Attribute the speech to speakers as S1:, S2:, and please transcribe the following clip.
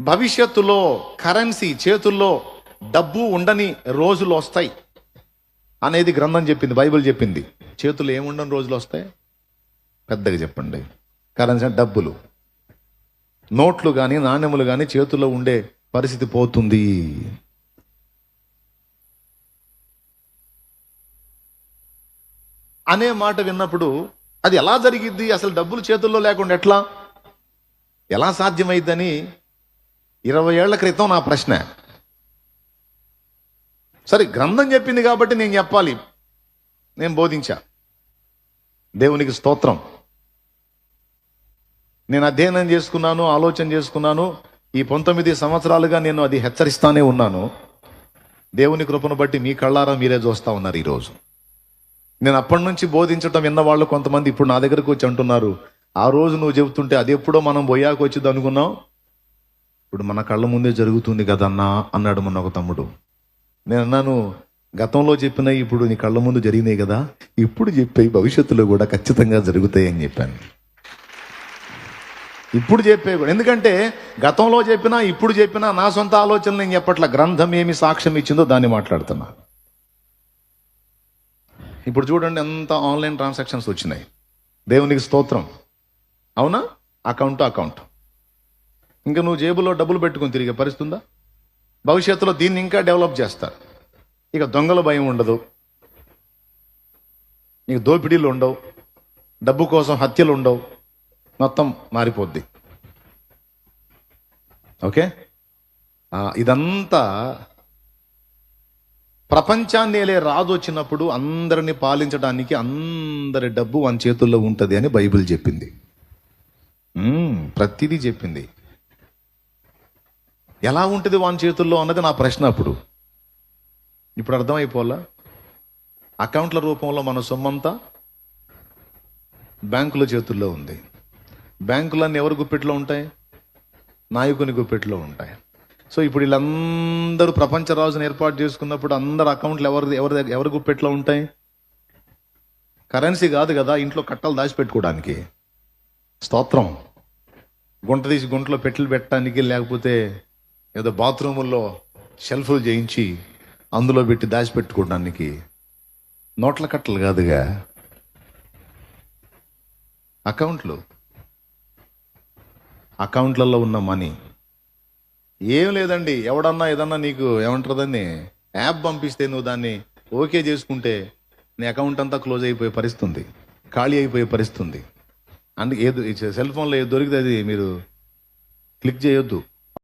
S1: భవిష్యత్తులో కరెన్సీ చేతుల్లో డబ్బు ఉండని రోజులు వస్తాయి. అనేది గ్రంథం చెప్పింది బైబిల్ చెప్పింది. చేతులు ఏముండని రోజులు వస్తాయి? పెద్దగా చెప్పండి. కరెన్సీ డబ్బులు. నోట్లు కానీ నాణ్యములు కానీ చేతుల్లో ఉండే పరిస్థితి పోతుంది. అనే మాట విన్నప్పుడు అది ఎలా జరిగిద్ది? అసలు డబ్బులు చేతుల్లో లేకుండా ఎట్లా? ఎలా సాధ్యమైద్దని ఇరవై ఏళ్ళ క్రితం నా ప్రశ్న. సరే గ్రంథం చెప్పింది కాబట్టి నేను చెప్పాలి. నేను బోధించా. దేవునికి స్తోత్రం. నేను అధ్యయనం చేసుకున్నాను ఆలోచన చేసుకున్నాను. ఈ పంతొమ్మిది సంవత్సరాలుగా నేను అది హెచ్చరిస్తానే ఉన్నాను. దేవుని కృపను బట్టి మీ కళ్ళారా మీరే చూస్తా ఉన్నారు ఈరోజు. నేను అప్పటి నుంచి బోధించటం విన్న వాళ్ళు కొంతమంది ఇప్పుడు నా దగ్గరకు వచ్చి అంటున్నారు ఆ రోజు నువ్వు చెబుతుంటే అది ఎప్పుడో మనం బొయ్యాకు వచ్చింది అనుకున్నాం ఇప్పుడు మన కళ్ళ ముందే జరుగుతుంది కదన్నా అన్నాడు మొన్న ఒక తమ్ముడు. నేను అన్నాను గతంలో చెప్పిన ఇప్పుడు నీ కళ్ళ ముందు జరిగినాయి కదా ఇప్పుడు చెప్పే భవిష్యత్తులో కూడా ఖచ్చితంగా జరుగుతాయి అని చెప్పాను. ఇప్పుడు చెప్పే కూడా. ఎందుకంటే గతంలో చెప్పినా ఇప్పుడు చెప్పినా నా సొంత ఆలోచనలు నేను చెప్పట్ల గ్రంథం ఏమి సాక్ష్యం ఇచ్చిందో దాన్ని మాట్లాడుతున్నా. ఇప్పుడు చూడండి ఎంత ఆన్లైన్ ట్రాన్సాక్షన్స్ వచ్చినాయి. దేవునికి స్తోత్రం. అవునా? Account account. ఇంకా నువ్వు జేబులో డబ్బులు పెట్టుకుని తిరిగే పరిస్థితుందా? భవిష్యత్తులో దీన్ని ఇంకా డెవలప్ చేస్తారు. ఇక దొంగల భయం ఉండదు. నీకు దోపిడీలు ఉండవు. డబ్బు కోసం హత్యలు ఉండవు. మొత్తం మారిపోద్ది. ఓకే? ఇదంతా ప్రపంచాన్ని ఏలే రాజు వచ్చినప్పుడు అందరిని పాలించడానికి అందరి డబ్బు వాని చేతుల్లో ఉంటుంది అని బైబిల్ చెప్పింది. ప్రతిదీ చెప్పింది. ఎలా ఉంటుంది వాని చేతుల్లో అన్నది నా ప్రశ్న అప్పుడు. ఇప్పుడు అర్థమైపోలా అకౌంట్ల రూపంలో మన సొమ్మంతా బ్యాంకుల చేతుల్లో ఉంది. బ్యాంకులన్నీ ఎవరి గుప్పెట్లో ఉంటాయి? నాయకుని గుప్పెట్లో ఉంటాయి. సో ఇప్పుడు వీళ్ళందరూ ప్రపంచ రాజును ఏర్పాటు చేసుకున్నప్పుడు అందరు అకౌంట్లు ఎవరి ఎవరి దగ్గర- ఎవరి గుప్పెట్లో ఉంటాయి? కరెన్సీ కాదు కదా ఇంట్లో కట్టలు దాచిపెట్టుకోవడానికి. స్తోత్రం. గుంట తీసి గుంటలో పెట్టెలు పెట్టడానికి లేకపోతే ఏదో బాత్రూముల్లో షెల్ఫ్లు చేయించి అందులో పెట్టి దాచిపెట్టుకోవడానికి నోట్ల కట్టలు కాదుగా? అకౌంట్లు. అకౌంట్లలో ఉన్న మనీ. ఏం లేదండి ఎవడన్నా ఏదన్నా నీకు ఏమంటారు యాప్ పంపిస్తే నువ్వు దాన్ని ఓకే చేసుకుంటే నీ అకౌంట్ అంతా క్లోజ్ అయిపోయే పరిస్థితుంది ఖాళీ అయిపోయే పరిస్థితుంది. అందుకే ఏది సెల్ ఫోన్లో ఏది దొరికితే అది మీరు క్లిక్ చేయొద్దు.